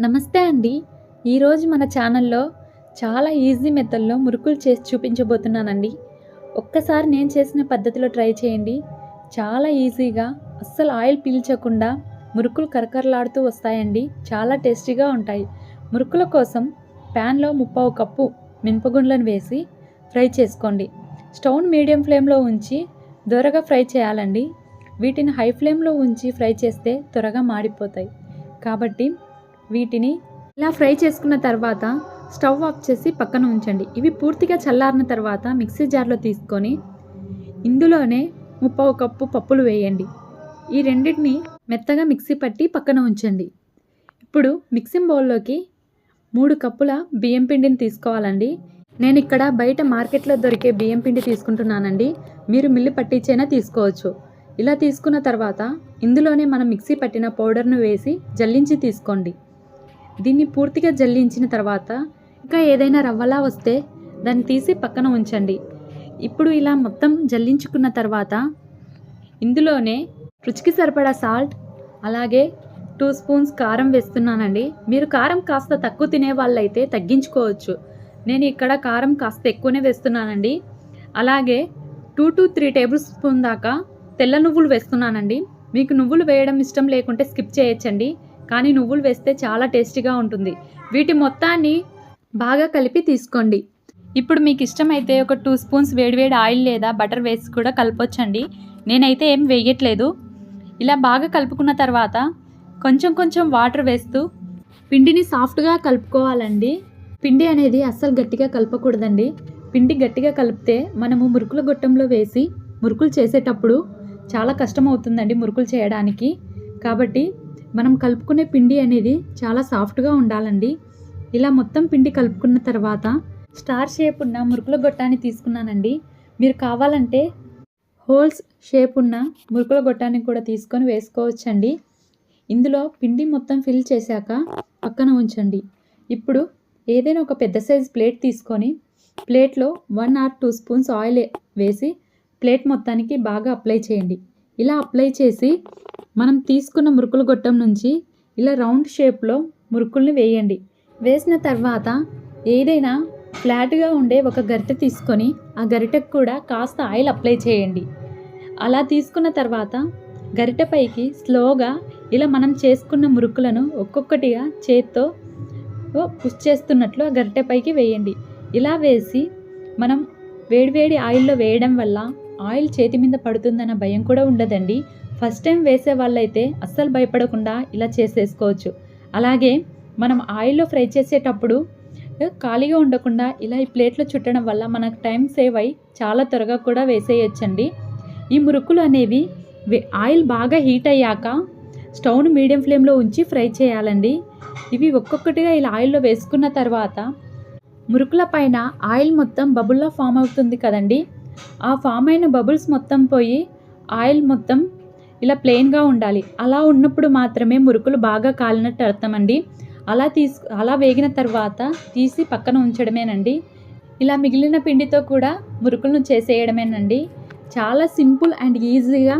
నమస్తే అండి. ఈరోజు మన ఛానల్లో చాలా ఈజీ మెథడ్లో మురుకులు చేసి చూపించబోతున్నానండి. ఒక్కసారి నేను చేసిన పద్ధతిలో ట్రై చేయండి. చాలా ఈజీగా అస్సలు ఆయిల్ పీల్చకుండా మురుకులు కరకరలాడుతూ వస్తాయండి. చాలా టేస్టీగా ఉంటాయి. మురుకుల కోసం ప్యాన్లో ముప్పావు కప్పు మినపగుండ్లను వేసి ఫ్రై చేసుకోండి. స్టవ్ మీడియం ఫ్లేమ్లో ఉంచి దొరగా ఫ్రై చేయాలండి. వీటిని హై ఫ్లేమ్లో ఉంచి ఫ్రై చేస్తే త్వరగా మాడిపోతాయి. కాబట్టి వీటిని ఇలా ఫ్రై చేసుకున్న తర్వాత స్టవ్ ఆఫ్ చేసి పక్కన ఉంచండి. ఇవి పూర్తిగా చల్లారిన తర్వాత మిక్సీ జార్లో తీసుకొని ఇందులోనే ముప్పావు కప్పు పప్పులు వేయండి. ఈ రెండింటిని మెత్తగా మిక్సీ పట్టి పక్కన ఉంచండి. ఇప్పుడు మిక్సింగ్ బౌల్లోకి మూడు కప్పుల బియ్యం పిండిని తీసుకోవాలండి. నేను ఇక్కడ బయట మార్కెట్లో దొరికే బియ్యం పిండి తీసుకుంటున్నానండి. మీరు మిల్లు పట్టించైనా తీసుకోవచ్చు. ఇలా తీసుకున్న తర్వాత ఇందులోనే మనం మిక్సీ పట్టిన పౌడర్ను వేసి జల్లించి తీసుకోండి. దీన్ని పూర్తిగా జల్లించిన తర్వాత ఇంకా ఏదైనా రవ్వలా వస్తే దాన్ని తీసి పక్కన ఉంచండి. ఇప్పుడు ఇలా మొత్తం జల్లించుకున్న తర్వాత ఇందులోనే రుచికి సరిపడా సాల్ట్ అలాగే టూ స్పూన్స్ కారం వేస్తున్నానండి. మీరు కారం కాస్త తక్కువ తినే వాళ్ళైతే తగ్గించుకోవచ్చు. నేను ఇక్కడ కారం కాస్త ఎక్కువనే వేస్తున్నానండి. అలాగే two to three tablespoon దాకా తెల్ల నువ్వులు వేస్తున్నానండి. మీకు నువ్వులు వేయడం ఇష్టం లేకుంటే స్కిప్ చేయొచ్చండి. కానీ నువ్వులు వేస్తే చాలా టేస్టీగా ఉంటుంది. వీటి మొత్తాన్ని బాగా కలిపి తీసుకోండి. ఇప్పుడు మీకు ఇష్టమైతే ఒక టూ స్పూన్స్ వేడివేడి ఆయిల్ లేదా బటర్ వేసి కూడా కలపొచ్చండి. నేనైతే ఏం వేయట్లేదు. ఇలా బాగా కలుపుకున్న తర్వాత కొంచెం కొంచెం వాటర్ వేస్తూ పిండిని సాఫ్ట్గా కలుపుకోవాలండి. పిండి అనేది అస్సలు గట్టిగా కలపకూడదండి. పిండి గట్టిగా కలిపితే మనము మురుకుల గొట్టంలో వేసి మురుకులు చేసేటప్పుడు చాలా కష్టం అవుతుందండి మురుకులు చేయడానికి. కాబట్టి మనం కలుపుకునే పిండి అనేది చాలా సాఫ్ట్గా ఉండాలండి. ఇలా మొత్తం పిండి కలుపుకున్న తర్వాత స్టార్ షేప్ ఉన్న మురుకుల గొట్టాన్ని తీసుకున్నానండి. మీరు కావాలంటే హోల్స్ షేప్ ఉన్న మురుకుల గొట్టాన్ని కూడా తీసుకొని వేసుకోవచ్చండి. ఇందులో పిండి మొత్తం ఫిల్ చేశాక పక్కన ఉంచండి. ఇప్పుడు ఏదైనా ఒక పెద్ద సైజ్ ప్లేట్ తీసుకొని ప్లేట్లో one or two spoons oil వేసి ప్లేట్ మొత్తానికి బాగా అప్లై చేయండి. ఇలా అప్లై చేసి మనం తీసుకున్న మురుకుల గొట్టం నుంచి ఇలా రౌండ్ షేప్లో మురుకుల్ని వేయండి. వేసిన తర్వాత ఏదైనా ఫ్లాట్గా ఉండే ఒక గరిటె తీసుకొని ఆ గరిటెకు కూడా కాస్త ఆయిల్ అప్లై చేయండి. అలా తీసుకున్న తర్వాత గరిటెపైకి స్లోగా ఇలా మనం చేసుకున్న మురుకులను ఒక్కొక్కటిగా చేత్తో పుష్ చేస్తున్నట్లు ఆ గరిటెపైకి వేయండి. ఇలా వేసి మనం వేడివేడి ఆయిల్లో వేయడం వల్ల ఆయిల్ చేతి మీద పడుతుందన్న భయం కూడా ఉండదండి. ఫస్ట్ టైం వేసే వాళ్ళైతే అస్సలు భయపడకుండా ఇలా చేసేసుకోవచ్చు. అలాగే మనం ఆయిల్లో ఫ్రై చేసేటప్పుడు ఖాళీగా ఉండకుండా ఇలా ఈ ప్లేట్లో చుట్టడం వల్ల మనకు టైం సేవ్ అయ్యి చాలా త్వరగా కూడా వేసేయచ్చండి. ఈ మురుకులు అనేవి ఆయిల్ బాగా హీట్ అయ్యాక స్టవ్ను మీడియం ఫ్లేమ్లో ఉంచి ఫ్రై చేయాలండి. ఇవి ఒక్కొక్కటిగా ఇలా ఆయిల్లో వేసుకున్న తర్వాత మురుకుల పైన ఆయిల్ మొత్తం బబుల్లా ఫామ్ అవుతుంది కదండి. ఆ ఫామ్ అయిన బబుల్స్ మొత్తం పోయి ఆయిల్ మొత్తం ఇలా ప్లెయిన్గా ఉండాలి. అలా ఉన్నప్పుడు మాత్రమే మురుకులు బాగా కాలినట్టు అర్థమండి. అలా తీసు అలా వేగిన తర్వాత తీసి పక్కన ఉంచడమేనండి. ఇలా మిగిలిన పిండితో కూడా మురుకులను చేసేయడమేనండి. చాలా సింపుల్ అండ్ ఈజీగా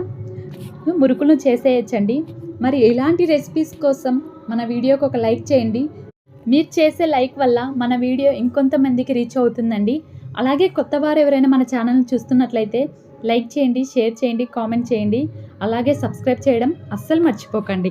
మురుకులను చేసేయచ్చండి. మరి ఇలాంటి రెసిపీస్ కోసం మన వీడియోకి ఒక లైక్ చేయండి. మీరు చేసే లైక్ వల్ల మన వీడియో ఇంకొంతమందికి రీచ్ అవుతుందండి. అలాగే కొత్త వారు ఎవరైనా మన ఛానల్ని చూస్తున్నట్లయితే లైక్ చేయండి షేర్ చేయండి కామెంట్ చేయండి. అలాగే సబ్స్క్రైబ్ చేయడం అస్సలు మర్చిపోకండి.